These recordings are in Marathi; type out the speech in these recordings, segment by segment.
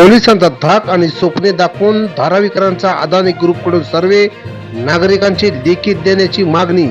पोलिसांचा धाक आणि स्वप्ने दाखवून धारावीकरांचा अदानी ग्रुपकडून सर्वे नागरिकांची लिखित देण्याची मागणी.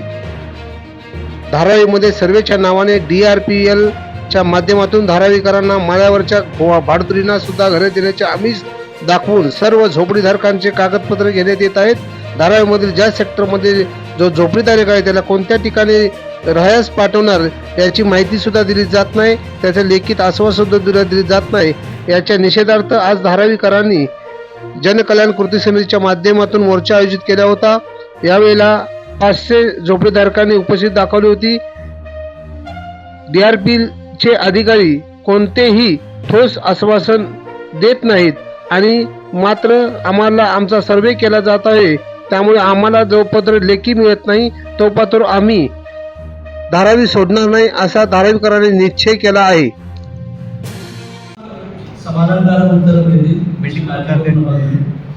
धारावीमध्ये सर्वेच्या नावाने डी आर पी एल च्या माध्यमातून धारावीकरांना माळ्यावरच्या गोवा भाडतुरींना सुद्धा घरे देण्याचे आमिष दाखवून सर्व झोपडीधारकांचे कागदपत्र घेण्यात येत आहेत. धारावीमधील ज्या सेक्टरमध्ये जो झोपडीधारक आहे त्याला कोणत्या ठिकाणी राहयास पाठवणार याची माहिती सुद्धा दिली जात नाही. त्याचं लेखित आश्वासन सुद्धा दिलं दिली जात नाही. याच्या निषेधार्थ आज धारावीकरांनी जनकल्याण कृती समितीच्या माध्यमातून मोर्चा आयोजित केला होता. यावेळेला पाचशे झोपडीधारकांनी उपस्थित दाखवली होती. डीआरपी चे अधिकारी कोणतेही ठोस आश्वासन देत नाहीत आणि मात्र आम्हाला आमचा सर्वे केला जात आहे. त्यामुळे आम्हाला जो पत्र लेखी मिळत नाही. तो पत्र आम्ही धारावी सोडणार नाही असा धारावीकरांनी निश्चय केला आहे. समाधानकारक उत्तर देतील.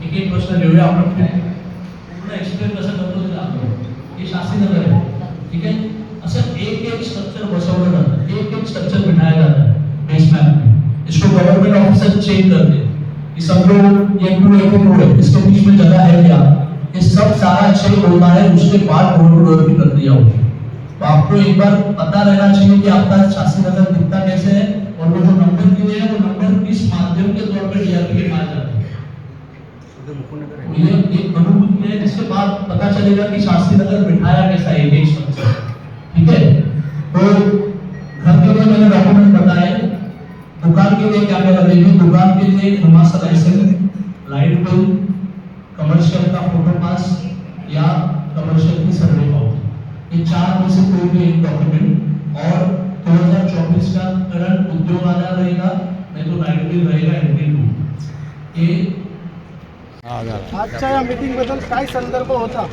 एक एक प्रश्न घेऊया आपण. पूर्ण एक्सप्लेन कसं करतो ते दाखवू हे शास्त्री नगर आहे. ठीक आहे? असं एक एक स्ट्रक्चर बसवलं जातं. एक एक स्ट्रक्चर बिठाया जाता है बेस मैप में इसको गवर्नमेंट ऑफिसर चेक करते. हैं कि सब लोग ये टू एक टू है इसके बीच में जगह है क्या? ये सब सारा चेक होता है उसके बाद डोर टू डोर की प्रक्रिया होती है तो आपको एक बार पता रहना चाहिए कि आपका शास्त्री नगर दिखता कैसे है? और वो जो नंबर दिए हैं? वो नंबर किस माध्यम के तौर पर डीआरपी के पास जाते हैं? ये एक अनुभूति है जिसके बाद पता चलेगा कि शास्त्री नगर बिठाया कैसा है एक स्ट्रक्चर ठीक है? तो घर के लिए मैंने डॉक्यूमेंट बताए। दुकान के लिए क्या क्या लगेगी दुकान के लिए Himachal licence light bill commercial का फ़ोटो पास या कमर्शियल की सर्वे पावती ये चार में से कोई भी एक डॉक्यूमेंट और 2024 का उद्योग आधार रहेगा नहीं तो लाइट बिल रहेगा एमटी टू ये आजच्या या मीटिंगबद्दल काय संदर्भ होता?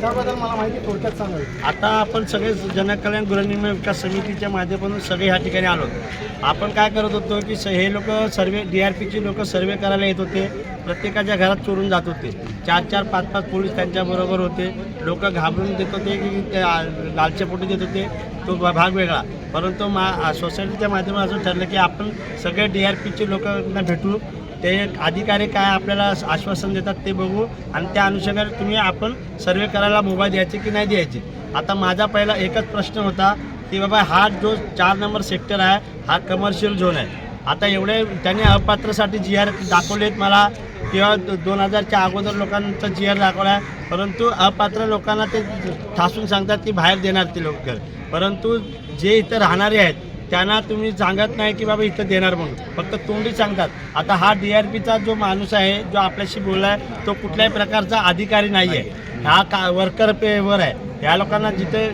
त्याबद्दल मला माहिती थोडक्यात सांगावी आता आपण सगळे जनकल्याण गृहनिर्माण विकास समितीच्या माध्यमातून सगळे ह्या ठिकाणी आलो. आपण काय करत होतो की स- हे लोक सर्वे डी आर पीचे लोक सर्वे करायला येत होते. प्रत्येकाच्या घरात चोरून जात होते. चार चार पाच पाच पोलीस त्यांच्याबरोबर होते. लोक घाबरून देत होते की ते आ- लालच्या पोटी देत होते. तो भाग वेगळा. परंतु मा सोसायटीच्या माध्यमातून असं ठरलं की आपण सगळे डी आर पीचे लोकांना भेटू. ते अधिकारी काय आपल्याला आश्वासन देतात ते बघू. आणि त्या अनुषंगाने तुम्ही आपण सर्वे करायला मोबाईल द्यायचे की नाही द्यायचे. आता माझा पहिला एकच प्रश्न होता की बाबा हा जो चार नंबर सेक्टर आहे हा कमर्शियल झोन आहे. आता एवढे त्यांनी अपात्रसाठी जी आर दाखवलेत मला किंवा दोन हजारच्या अगोदर लोकांचा जी आर दाखवला आहे. परंतु अपात्र लोकांना ते ठासून सांगतात की बाहेर देणार ते लोक. परंतु जे इथं राहणारे आहेत त्यांना तुम्ही सांगत नाही की बाबा इथं देणार म्हणून. फक्त तोंडी सांगतात. आता हा डी आर पीचा जो माणूस आहे जो आपल्याशी बोलला आहे तो कुठल्याही प्रकारचा अधिकारी नाही आहे हा का वर्कर पेवर आहे. या लोकांना जिथे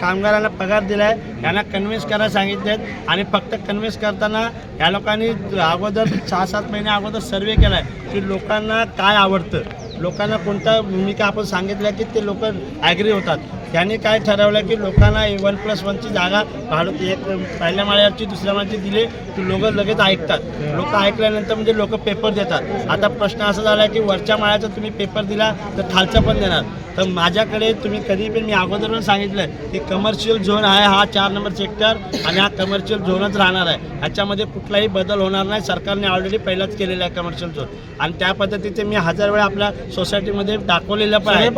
कामगारांना पगार दिला आहे यांना कन्व्हिन्स करायला सांगितले आहेत. आणि फक्त कन्व्हिन्स करताना या लोकांनी अगोदर सहा सात महिने अगोदर सर्वे केला आहे की लोकांना काय आवडतं. लोकांना कोणता भूमिका आपण सांगितल्या की ते लोक ॲग्री होतात. त्यांनी काय ठरवलं की लोकांना वन प्लस वनची जागा भाडू एक पहिल्या माळ्याची दुसऱ्या माळ्याची दिली की लोक लगेच ऐकतात. लोक ऐकल्यानंतर म्हणजे लोक पेपर देतात. आता प्रश्न असा झाला की वरच्या माळ्याचा तुम्ही पेपर दिला तर खालचा पण देणार. तर माझ्याकडे तुम्ही कधी पण मी अगोदर पण सांगितलं की कमर्शियल झोन आहे हा चार नंबर सेक्टर आणि हा कमर्शियल झोनच राहणार आहे. ह्याच्यामध्ये कुठलाही बदल होणार नाही. सरकारने ऑलरेडी पहिलाच केलेला आहे कमर्शियल झोन आणि त्या पद्धतीचे मी हजार वेळा आपल्या सोसायटीमध्ये दाखवलेलं पण आहे.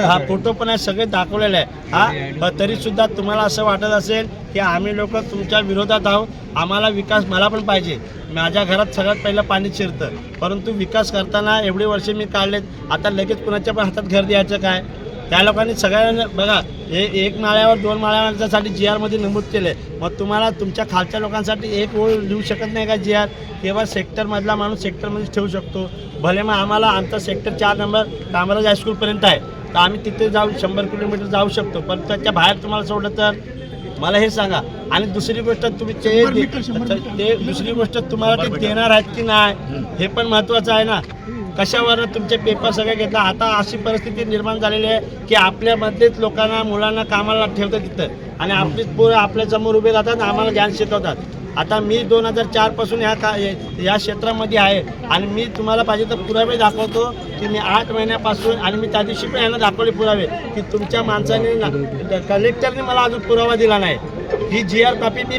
हा-. फोटो पण आहे सगळे दाखवलेलं आहे. हा तरीसुद्धा तुम्हाला असं वाटत असेल की आम्ही लोक तुमच्या विरोधात आहोत. आम्हाला विकास मला पण पाहिजे. माझ्या घरात सगळ्यात पहिलं पाणी शिरतं. परंतु विकास करताना एवढे वर्षे मी काढलेत. आता लगेच कुणाच्या पण हातात घर द्यायचं काय? त्या लोकांनी सगळ्यांना बघा हे एक माळ्यावर दोन माळ्यासाठी जी आरमध्ये नमूद केले मग तुम्हाला तुमच्या खालच्या लोकांसाठी एक ओळ लिहू शकत नाही का जी आर केवळ सेक्टरमधला माणूस सेक्टरमध्येच ठेवू शकतो. भले मग आम्हाला आमचा सेक्टर चार नंबर कामराज हायस्कूलपर्यंत आहे. तर आम्ही तिथे जाऊ शंभर किलोमीटर जाऊ शकतो. पण त्याच्या बाहेर तुम्हाला सोडलं तर मला हे सांगा. आणि दुसरी गोष्ट तुम्ही ते ते दुसरी गोष्ट तुम्हाला ते देणार आहेत की नाही हे पण महत्त्वाचं आहे ना. कशावर तुमचे पेपर सगळे घेतला? आता अशी परिस्थिती निर्माण झालेली आहे की आपल्यामध्येच लोकांना मुलांना कामाला ठेवतात तिथं. आणि आपलीच पोरं आपल्यासमोर उभे राहतात आम्हाला ज्ञान शिकवतात. आता मी दोन हजार चारपासून ह्या का या क्षेत्रामध्ये आहे. आणि मी तुम्हाला पाहिजे तर पुरावे दाखवतो की मी आठ महिन्यापासून आणि मी त्या दिवशी पण यांना दाखवले पुरावे की तुमच्या माणसाने ना कलेक्टरने मला अजून पुरावा दिला नाही. ही जी आर कॉपी मी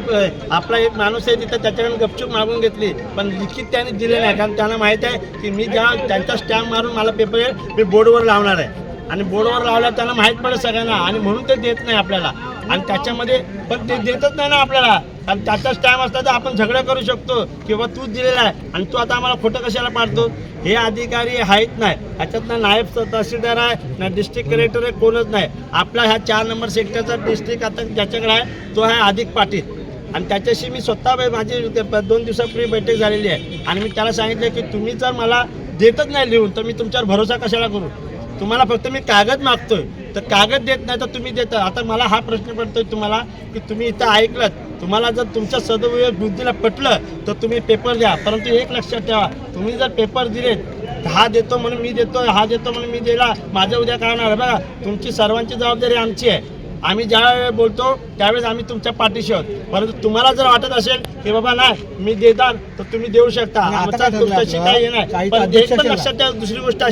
आपला एक माणूस आहे तिथं त्याच्याकडून गपचूप मागून घेतली. पण लिखित त्याने दिले नाही. कारण त्यांना माहीत आहे की मी ज्या त्यांचा स्टॅम्प मारून मला पेपर मी बोर्डवर लावणार आहे. आणि बोर्डवर लावल्यावर त्यांना माहीत पडेल सगळ्यांना. आणि म्हणून ते देत नाही आपल्याला. आणि त्याच्यामध्ये पण ते देतच नाही ना आपल्याला. कारण त्याचाच टाइम असला तर आपण झगडा करू शकतो. किंवा तूच दिलेला आहे आणि तू आता आम्हाला खोटं कशाला पाडतो? हे अधिकारी आहेत नाही. ह्याच्यात ना नायब तहसीलदार आहे ना डिस्ट्रिक्ट कलेक्टर आहे कोणच नाही. आपला ह्या चार नंबर सेक्टरचा डिस्ट्रिक्ट आता ज्याच्याकडे आहे तो आहे अधिक पाटील. आणि त्याच्याशी मी स्वतः माझी दोन दिवसापूर्वी बैठक झालेली आहे. आणि मी त्याला सांगितलं की तुम्ही जर मला देतच नाही लिहून तर मी तुमच्यावर भरोसा कशाला करू? तुम्हाला फक्त मी कागद मागतोय. तर कागद देत नाही तर तुम्ही देता. आता मला हा प्रश्न पडतोय तुम्हाला की तुम्ही इथं ऐकलं तुम्हाला जर तुमच्या सदुपयोग बुद्धीला पटलं तर तुम्ही पेपर द्या. परंतु एक लक्षात ठेवा तुम्ही जर पेपर दिलेत हा देतो म्हणून मी देतो हा देतो म्हणून मी दिला माझ्या उद्या काय होणार. बघा तुमची सर्वांची जबाबदारी आमची आहे. आम्ही ज्या वेळेस बोलतो त्यावेळेस आम्ही तुमच्या पाठीशी आहोत. परंतु तुम्हाला जर वाटत असेल की बाबा नाही मी देणार तर तुम्ही देऊ शकता. आमचा तुमच्याशी? काही हे नाही. काही पण. लक्षात ठेवा दुसरी गोष्ट